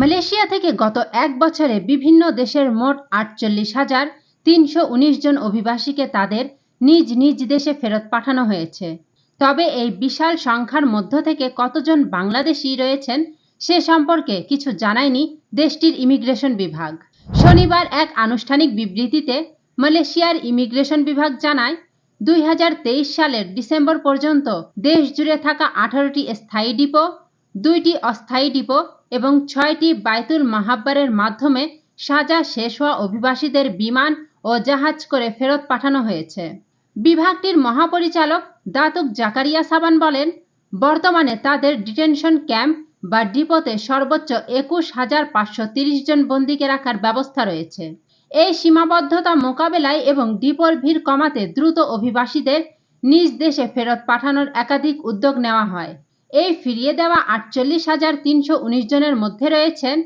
Malaysia থেকে গত এক বছরে বিভিন্ন দেশের মোট আটচল্লিশ হাজার তিনশো জন অভিবাসীকে তাদের নিজ নিজ দেশে ফেরত পাঠানো হয়েছে। তবে এই বিশাল সংখ্যার মধ্য থেকে কতজন বাংলাদেশি রয়েছেন সে সম্পর্কে কিছু জানায়নি দেশটির ইমিগ্রেশন বিভাগ। শনিবার এক আনুষ্ঠানিক বিবৃতিতে মালয়েশিয়ার ইমিগ্রেশন বিভাগ জানায়, দুই হাজার তেইশ সালের ডিসেম্বর পর্যন্ত দেশ জুড়ে থাকা আঠারোটি স্থায়ী ডিপো, দুইটি অস্থায়ী ডিপো এবং ছয়টি বায়তুল মাহাব্বারের মাধ্যমে সাজা শেষ হওয়া অভিবাসীদের বিমান ও জাহাজ করে ফেরত পাঠানো হয়েছে। বিভাগটির মহাপরিচালক দাতুক জাকারিয়া সাবান বলেন, বর্তমানে তাদের ডিটেনশন ক্যাম্প বা ডিপোতে সর্বোচ্চ একুশ হাজার পাঁচশো তিরিশ জন বন্দীকে রাখার ব্যবস্থা রয়েছে। এই সীমাবদ্ধতা মোকাবেলায় এবং ডিপোর ভিড় কমাতে দ্রুত অভিবাসীদের নিজ দেশে ফেরত পাঠানোর একাধিক উদ্যোগ নেওয়া হয়। এই ফিরিয়ে দেওয়া আটচল্লিশ হাজার তিনশো উনিশ জনের মধ্যে রয়েছেন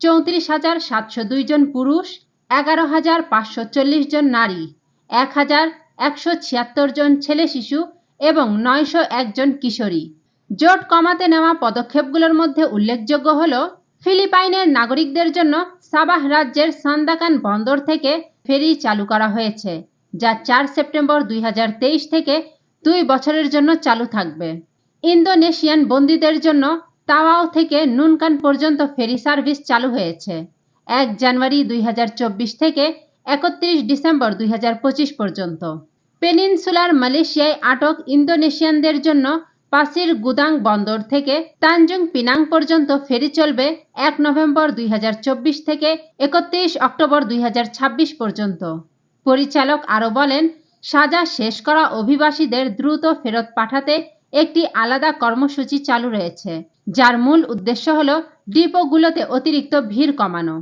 চৌত্রিশ হাজার সাতশো দুই জন পুরুষ, এগারো হাজার পাঁচশো চল্লিশ জন নারী, এক হাজার একশো ছিয়াত্তর জন ছেলে শিশু এবং নয়শো একজন কিশোরী। জোট কমাতে নেওয়া পদক্ষেপগুলোর মধ্যে উল্লেখযোগ্য হল, ফিলিপাইনের নাগরিকদের জন্য সাবাহ রাজ্যের সান্দাকান বন্দর থেকে ফেরি চালু করা হয়েছে, যা চার সেপ্টেম্বর দুই হাজার তেইশ থেকে দুই বছরের জন্য চালু থাকবে। ইন্দোনেশিয়ান বন্দীদের জন্য তাওয়াও থেকে নুনকান পর্যন্ত ফেরি সার্ভিস চালু হয়েছে। এক জানুয়ারি দুই হাজার চব্বিশ থেকে একত্রিশ ডিসেম্বর দুই হাজার পঁচিশ পর্যন্ত। পেনিনসুলার মালয়েশিয়ায় আটক ইন্দোনেশিয়ানদের জন্য পাসির গুদাং বন্দর থেকে তানজুং পিনাং পর্যন্ত ফেরি চলবে এক নভেম্বর দুই হাজার চব্বিশ থেকে একত্রিশ অক্টোবর দুই হাজার ছাব্বিশ পর্যন্ত। পরিচালক আরও বলেন সাজা শেষ করা অভিবাসীদের দ্রুত ফেরত পাঠাতে একটি আলাদা কর্মসূচি চালু রয়েছে, যার মূল উদ্দেশ্য হল ডিপোগুলোতে অতিরিক্ত ভিড় কমানো।